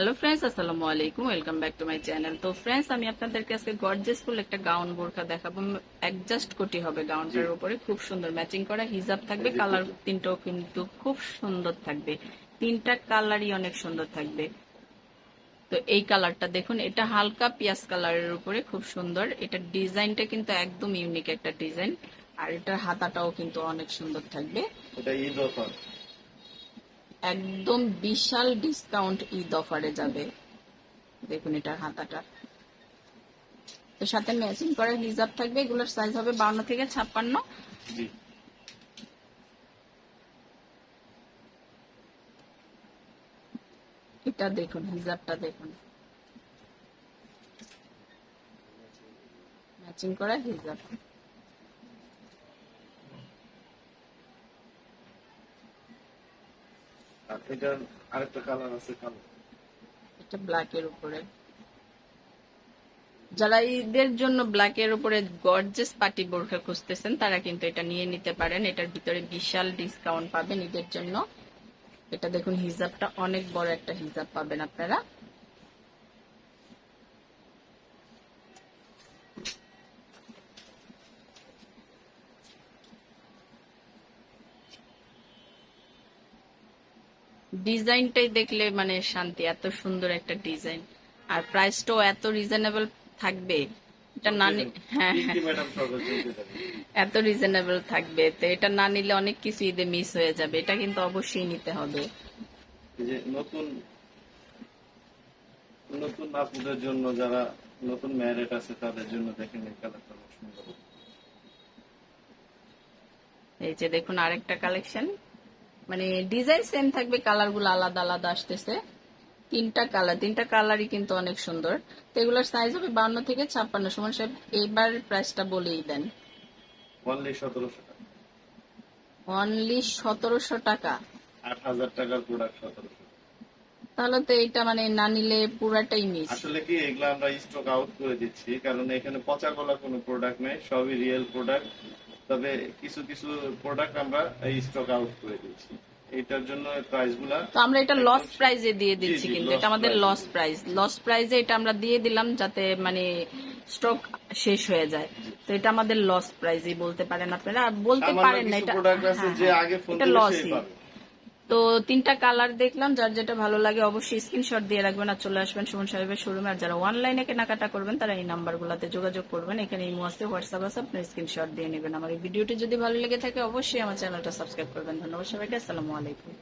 Hello friends আসসালামু আলাইকুম welcome back to my channel তো ফ্রেন্ডস আমি আপনাদেরকে আজকে গর্জেস ফুল একটা গাউন বোরখা দেখাবো। অ্যাডজাস্ট কোটি হবে গাউনটার উপরে। খুব সুন্দর ম্যাচিং করা হিজাব থাকবে কালার তিনটাও কিন্তু খুব সুন্দর থাকবে। তিনটা কালারই অনেক সুন্দর থাকবে। তো এই কালারটা দেখুন এটা হালকা পিয়াজ কালারের উপরে খুব সুন্দর। এটা ডিজাইনটা কিন্তু একদম ইউনিক একটা ডিজাইন। আর এটার হাতাটাও কিন্তু অনেক সুন্দর থাকবে। এটা ঈদ অফার একদম বিশাল ডিসকাউন্ট ঈদ অফারে যাবে। দেখুন এটার হাতাটা। তো সাথে ম্যাচিং করা হিজাব থাকবে এগুলোর সাইজ হবে বাউন্ন থেকে ছাপ্পান্ন। এটা দেখুন হিজাবটা দেখুন। ম্যাচিং করা হিজাব আর আরেকটা কালার আছে কালো। এটা ব্ল্যাকের উপরে। যারা ঈদের জন্য ব্ল্যাকের উপরে গর্জেস পার্টি বোরখা খুঁজতেছেন, তারা কিন্তু এটা নিয়ে নিতে পারেন। এটার ভিতরে বিশাল ডিসকাউন্ট পাবেন ঈদের জন্য। এটা দেখুন, হিজাবটা অনেক বড় একটা হিজাব পাবেন আপনারা। ডিজাইনটাই দেখলে মানে শান্তি এত সুন্দর একটা ডিজাইন। আর প্রাইসটাও এত রিজনেবল থাকবে এটা না হ্যাঁ। এত রিজনেবল থাকবে তো এটা না নিলে অনেক কিছু ঈদে মিস হয়ে যাবে এটা কিন্তু অবশ্যই নিতে হবে। নতুন নতুন আপুদের জন্য যারা নতুন ম্যারেড আছে তাদের জন্য দেখেন এই কালারটা অনেক সুন্দর। এই যে দেখুন আরেকটা কালেকশন মানে ডিজাইন সেম থাকবে কালারগুলো আলাদা আলাদা আসতেছে। তিনটা কালার তিনটা কালারই কিন্তু অনেক সুন্দর। তো এগুলোর সাইজ হবে বান্ন থেকে ছাপ্পান্ন সমান সাহেব এইবার প্রাইসটা বলেই দেন। অনলি সতেরোশো টাকা। অনলি সতেরোশো টাকা। আট হাজার টাকার প্রোডাক্ট সতেরোশো তাহলে তো এটা মানে না নিলে পুরাটাই মিস আসলে কি এগুলো আমরা স্টক আউট করে দিচ্ছি কারণ এখানে পচা গলা কোনো প্রোডাক্ট নেই সবই রিয়েল প্রোডাক্ট তবে কিছু কিছু প্রোডাক্ট আমরা এই স্টক আউট করে দিচ্ছি এটার জন্য প্রাইসগুলা তো আমরা এটা লস প্রাইজে দিয়ে দিচ্ছি কিন্তু এটা আমাদের লস প্রাইস লস প্রাইজে এটা আমরা দিয়ে দিলাম যাতে মানে স্টক শেষ হয়ে যায়। তো এটা আমাদের লস প্রাইজই বলতে পারেন আপনারা। আর বলতে পারেন না এটা প্রোডাক্ট আছে হ্যাঁ, যে হ্যাঁ, আগে ফোন এটা লসই তো তিনটা কালার দেখলাম, যার যেটা ভালো লাগে অবশ্যই স্ক্রিনশট দিয়ে রাখবেন আর চলে আসবেন সুমন সাহেবের শোরুমে আর যারা অনলাইনে কেনাকাটা করবেন, তারা এই নাম্বারগুলোতে যোগাযোগ করবেন। এখানে ইমো আছে, হোয়াটসঅ্যাপ আছে আপনার স্ক্রিনশট দিয়ে নেবেন। আমার এই ভিডিওটি যদি ভালো লেগে থাকে, অবশ্যই আমার চ্যানেলটা সাবস্ক্রাইব করবেন। ধন্যবাদ সবাইকে, আসসালামু আলাইকুম।